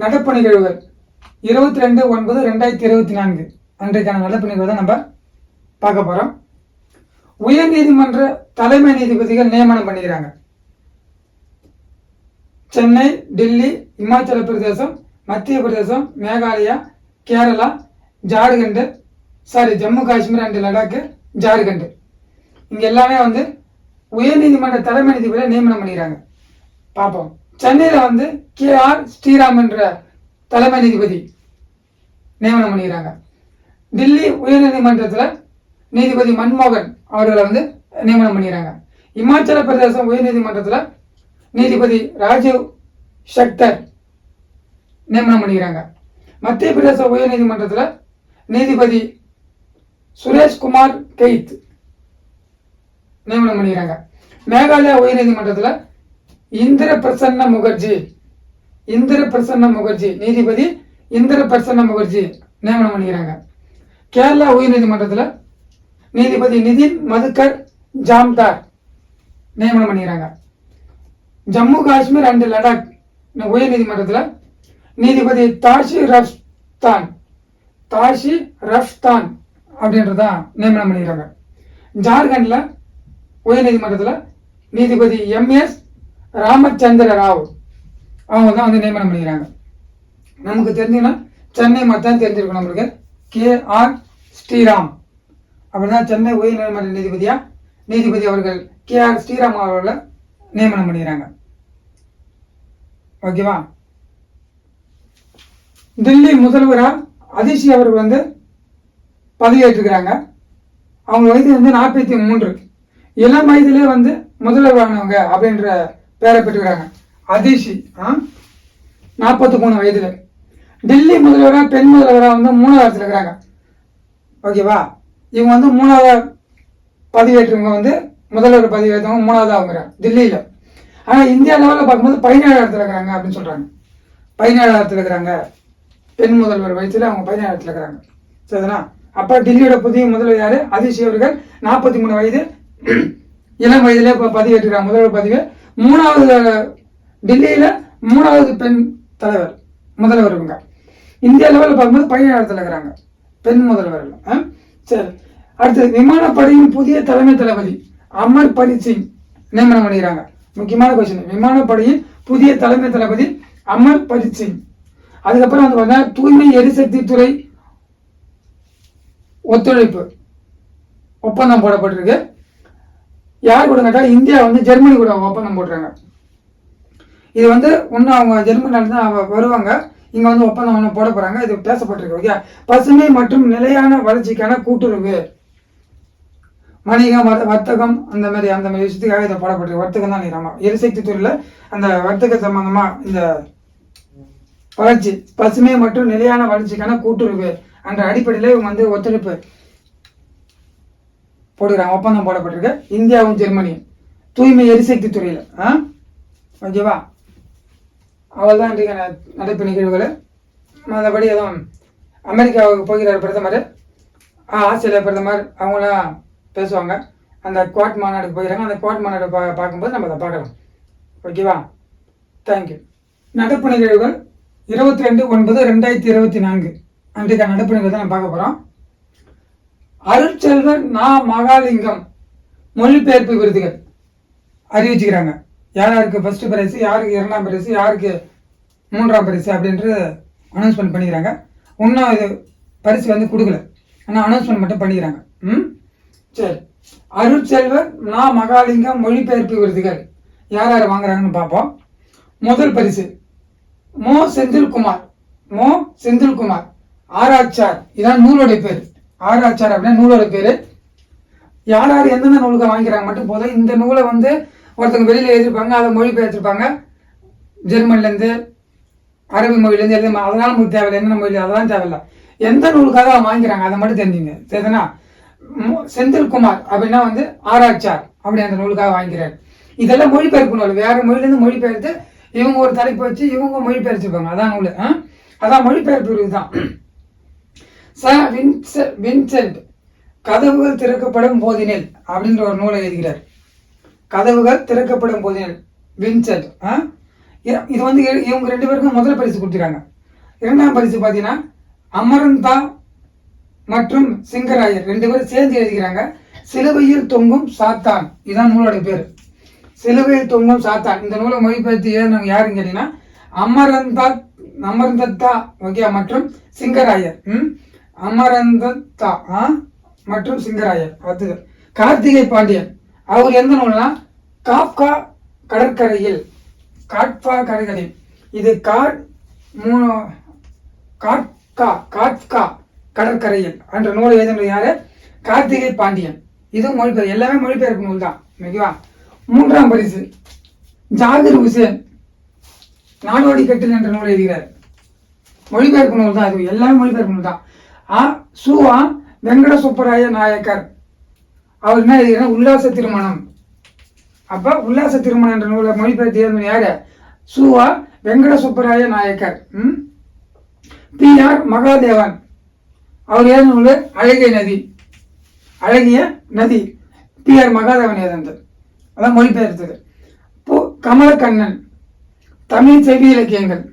நடப்பு நிகழ்வுகள் இருபத்தி ரெண்டு ஒன்பது ரெண்டாயிரத்தி இருபத்தி நான்கு. அன்றைக்கான நடப்பு நிகழ்வு தான் நம்ம பார்க்க போகிறோம் உயர்நீதிமன்ற தலைமை நீதிபதிகள் நியமனம் பண்ணிக்கிறாங்க. சென்னை டெல்லி இமாச்சல பிரதேசம் மத்திய பிரதேசம் மேகாலயா கேரளா ஜார்க்கண்ட் சாரி ஜம்மு காஷ்மீர் அண்ட் லடாக்கு ஜார்க்கண்ட். இங்க எல்லாமே வந்து உயர்நீதிமன்ற தலைமை நீதிபதியை நியமனம் பண்ணிக்கிறாங்க. பார்ப்போம். சென்னையில் வந்து கே ஆர் ஸ்ரீராம் என்ற தலைமை நீதிபதி நியமனம் பண்ணிக்கிறாங்க. டெல்லி உயர்நீதிமன்றத்தில் நீதிபதி மன்மோகன் அவர்களை வந்து நியமனம் பண்ணிக்கிறாங்க. இமாச்சல பிரதேசம் உயர்நீதிமன்றத்தில் நீதிபதி ராஜீவ் ஷக்தர் நியமனம் பண்ணிக்கிறாங்க. மத்திய பிரதேச உயர்நீதிமன்றத்தில் நீதிபதி சுரேஷ்குமார் கெய்த் நியமனம் பண்ணிக்கிறாங்க. மேகாலயா உயர்நீதிமன்றத்தில் இந்திர பிரசன்ன முகர்ஜி. இந்திர பிரசன்ன முகர்ஜி. நீதிபதி இந்திர பிரசன்ன முகர்ஜி நியமனம் பண்ணிக்கிறாங்க. கேரளா உயர்நீதிமன்றத்தில் நீதிபதி நிதின் மதுக்கர் ஜாம்தார் நியமனம் பண்ணிக்கிறாங்க. ஜம்மு காஷ்மீர் அண்ட் லடாக் உயர்நீதிமன்றத்தில் நீதிபதி தாஷி ரஃப்தான். தாஷி ரஃப்தான் அப்படின்றதான் நியமனம் பண்ணிக்கிறாங்க. ஜார்க்கண்டில் உயர்நீதிமன்றத்தில் நீதிபதி எம்எஸ் ராமச்சந்திர ராவ் அவங்க தான் வந்து நியமனம் பண்ணிக்கிறாங்க. நமக்கு தெரிஞ்சுன்னா சென்னை மட்டும் தெரிஞ்சிருக்கும் நம்மளுக்கு. K R Sriram. அப்படின்னா சென்னை உயர் நீதிமன்ற நீதிபதியா? நீதிபதி அவர்கள் கே ஆர் ஸ்ரீராம் அவர்களை நியமனம் பண்ணிக்கிறாங்க. ஓகேவா? டெல்லி முதல்வரா அதிஷி அவர்கள் வந்து பதவியேற்றுக்கிறாங்க. அவங்க வயது வந்து நாற்பத்தி மூன்று. இளம் வயதிலே வந்து முதல்வரானவங்க அப்படின்ற பேரை பெற்றுக்கிறாங்க அதிஷி நாற்பத்தி மூணு வயதில். டெல்லி முதல்வராக பெண் முதல்வராக வந்து மூணாவது இடத்துல இருக்கிறாங்க. ஓகேவா இவங்க வந்து மூணாவது பதவியேற்றவங்க வந்து முதல்வர் பதவியேற்றவங்க மூணாவது அவங்க டெல்லியில். ஆனால் இந்தியா லெவலில் பார்க்கும்போது பதினேழு இடத்துல இருக்கிறாங்க அப்படின்னு சொல்கிறாங்க பதினேழு இடத்துல இருக்கிறாங்க. பெண் முதல்வர் வயசில் அவங்க பதினேழு இடத்துல இருக்கிறாங்க. சரிதானா? அப்போ டெல்லியோட புதிய முதல்வர் யார்? அதிஷி அவர்கள். நாற்பத்தி மூணு வயது இளம் வயதிலே இப்போ பதவியேற்றுக்கிறாங்க முதல்வர் பதவி. மூணாவது டெல்லியில் மூணாவது பெண் தலைவர் முதல்வர் இவங்க. இந்தியா லெவலில் பார்க்கும்போது பதினேழாவது இடத்துல இருக்கிறாங்க பெண் முதல்வர்கள் சரி. அடுத்து விமானப்படையின் புதிய தலைமை தளபதி அமர் பரித் சிங். நியமனம் பண்ணிக்கிறாங்க. முக்கியமான கொஸ்டின் விமானப்படையின் புதிய தலைமை தளபதி அமர் பரித் சிங். அதுக்கப்புறம் வந்து பார்த்தீங்கன்னா தூய்மை எரிசக்தி துறை ஒத்துழைப்பு ஒப்பந்தம் போடப்பட்டிருக்கு. யார் கூட கேட்டால் இந்தியா வந்து ஜெர்மனி கூட ஒப்பந்தம் போடுறாங்க இது வந்து இன்னும் அவங்க ஜெர்மனிலேருந்து அவங்க வருவாங்க. இங்க வந்து ஒப்பந்தம் ஒன்று போட போறாங்க. இது பேசப்பட்டிருக்கு ஓகே பசுமை மற்றும் நிலையான வளர்ச்சிக்கான கூட்டுறவு. வணிகம் வர்த்தகம் அந்த மாதிரி அந்த மாதிரி விஷயத்துக்காக இதை போடப்பட்டிருக்கு. வர்த்தகம் தான் நீராமா எரிசக்தி துறையில் அந்த வர்த்தக சம்பந்தமா இந்த வளர்ச்சி. பசுமை மற்றும் நிலையான வளர்ச்சிக்கான கூட்டுறவு அந்த அடிப்படையில் இவங்க வந்து ஒத்துழைப்பு போடுகிறாங்க ஒப்பந்தம் போடப்பட்டிருக்கு. இந்தியாவும் ஜெர்மனியும். தூய்மை எரிசக்தி துறையில். ஆ? ஓகேவா அவ்வளோதான் இன்றைக்கு நடப்பு நிகழ்வுகள். மற்றபடி எதுவும் அமெரிக்காவுக்கு போகிறார் பிரதமர். ஆ, ஆஸ்திரேலியா பிரதமர் அவங்களாம் பேசுவாங்க. அந்த குவாட் மாநாடுக்கு போகிறாங்க அந்த குவாட் மாநாடு பா பார்க்கும்போது நம்ம அதை பார்க்கலாம். ஓகேவா தேங்க்யூ நடப்பு நிகழ்வுகள் இருபத்தி ரெண்டு ஒன்பது ரெண்டாயிரத்தி இருபத்தி நான்கு. அன்றைக்கான நடப்பு நிகழ்வு தான் நம்ம பார்க்க போகிறோம் அருட்செல்வர் நா மகாலிங்கம் மொழிபெயர்ப்பு விருதுகள். அறிவிச்சுக்கிறாங்க. யார் யாருக்கு ஃபர்ஸ்ட் பிரைஸ் யாருக்கு இரண்டாம் பிரைஸ் யாருக்கு மூன்றாம் பரிசு அப்படின்ட்டு அனௌன்ஸ்மெண்ட் பண்ணிக்கிறாங்க. இன்னும் இது பரிசு வந்து கொடுக்கல. ஆனால் அனௌன்ஸ்மெண்ட் மட்டும் பண்ணிக்கிறாங்க. ம்? சரி. அருட்செல்வர் நா மகாலிங்கம் மொழிபெயர்ப்பு விருதுகள். யார் யார் வாங்குறாங்கன்னு பார்ப்போம். முதல் பரிசு மோ செந்தில்குமார். மோ செந்தில்குமார். ஆராய்ச்சார் இதான் நூலோட பேர். ஆராய்ச்சார் அப்படின்னா நூலோட பேர். யார் யார் எந்தெந்த நூல்கள் வாங்கிக்கிறாங்க மட்டும் போதும். இந்த நூலை வந்து ஒருத்தவங்க வெளியில் எழுதியிருப்பாங்க அதை மொழிபெயர்த்திருப்பாங்க. ஜெர்மன்லேருந்து அரபி மொழியிலேருந்து எழுதி அதெல்லாம் நமக்கு தேவையில்லை. என்ன மொழி அதெல்லாம் தேவையில்ல. எந்த நூலுக்காக அவங்க வாங்கிக்கிறாங்க? அதை மட்டும் தெரிஞ்சுங்க. சரிதானா செந்தில்குமார் அப்படின்னா வந்து ஆராய்ச்சார் அப்படி அந்த நூலுக்காக வாங்கிக்கிறார். இதெல்லாம் மொழிபெயர்ப்பு நூல். வேற மொழியிலேருந்து மொழிபெயர்த்து இவங்க ஒரு தலைப்பு வச்சு இவங்க மொழிபெயர்த்திருப்பாங்க. அதான் நூல் அதான் மொழிபெயர்ப்பு தான் ச வின்ச வின்சென்ட். கதவுகள் திறக்கப்படும் போதினில் அப்படின்ற ஒரு நூலை எழுதுகிறார். கதவுகள் திறக்கப்படும் போதினில் வின்சென்ட் ஆ? இது வந்து இவங்க ரெண்டு பேருக்கும் முதல் பரிசு கொடுத்துருக்காங்க. இரண்டாம் பரிசு பார்த்தீங்கன்னா அமரந்தா மற்றும் சிங்கராயர் ரெண்டு பேரும் சேர்ந்து எழுதுகிறாங்க. சிலுவையில் தொங்கும் சாத்தான். இதுதான் நூலோட பேர். சிலுவையில் தொங்கும் சாத்தான். இந்த நூலை மொழிபெயர்த்து எழுதினவங்க யாருன்னு கேட்டீங்கன்னா அமரந்தா அமர்ந்தத்தா ஓகே மற்றும் சிங்கராயர். ம்? அமரந்தத்தா ஆ? மற்றும் சிங்கராயர் அடுத்தது கார்த்திகை பாண்டியன் அவர் எந்த நூல்னா? காப்கா கடற்கரையில் காட்பா கடற்கரை. இது காட் மூணு காட்கா காட்கா கடற்கரையில். என்ற நூலை எழுதினது யாரு? கார்த்திகை பாண்டியன். இது மொழிபெயர் எல்லாமே மொழிபெயர்ப்பு நூல் தான் ஓகேவா? மூன்றாம் பரிசு ஜாகிர் ஹுசேன் நாடோடி கட்டில் என்ற நூலை எழுதுகிறார். மொழிபெயர்ப்பு நூல் தான் இது எல்லாமே மொழிபெயர்ப்பு நூல் தான். சுவா வெங்கட சுப்பராய நாயக்கர். அவர் என்ன? உல்லாச திருமணம். அப்ப உல்லாச திருமணம் என்ற நூலை மொழிபெயர்த்து யாரு? சுவா வெங்கட சுப்பராய நாயக்கர். ம்? B R Mahadevan. அவர் எழுதின நூல் அழகிய நதி. அழகிய நதி. பி ஆர் மகாதேவன் எழுதினது. அதான் மொழிபெயர்த்தது. பு கமலக்கண்ணன். தமிழ் செவி இலக்கியங்கள்.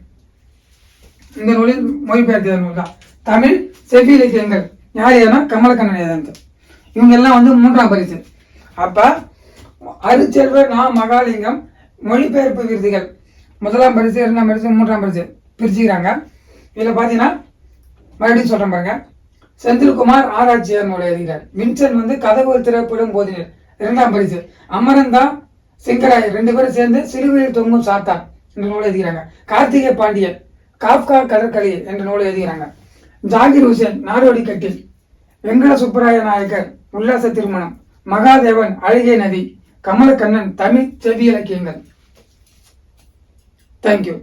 இந்த நூலில் மொழிபெயர்த்த நூல் தான். தமிழ் செவ்வி இலக்கியங்கள் யார் எழுதினா கமலக்கண்ணன் எழுதினது. இவங்க எல்லாம் வந்து மூன்றாம் பரிசு. அப்போ அருச்செல்வர் நா மகாலிங்கம் மொழிபெயர்ப்பு விருதுகள். முதலாம் பரிசு இரண்டாம் பரிசு மூன்றாம் பரிசு பிரிச்சுக்கிறாங்க. இதில் பார்த்தீங்கன்னா மறுபடியும் சொல்கிறேன் பாருங்க. செந்தில்குமார் ஆராய்ச்சியார் நூலை எழுதுகிறார் வின்சன் வந்து கதவு திறப்படும் போதினர். இரண்டாம் பரிசு. அமரந்தா சிங்கராய் ரெண்டு பேரும் சேர்ந்து சிறுவையில் தொங்கும் சாத்தான் என்ற நூலை எழுதுகிறாங்க கார்த்திகை பாண்டியன் காப்கா கடற்கரை என்ற நூலை எழுதுகிறாங்க ஜாகிர் ஹுசேன் நாடோடி கட்டில். வெங்கட சுப்பராய நாயக்கர் உல்லாச திருமணம். மகாதேவன் அழகிய நதி. கமலக்கண்ணன் தமிழ் செவி இலக்கியங்கள் தேங்க்யூ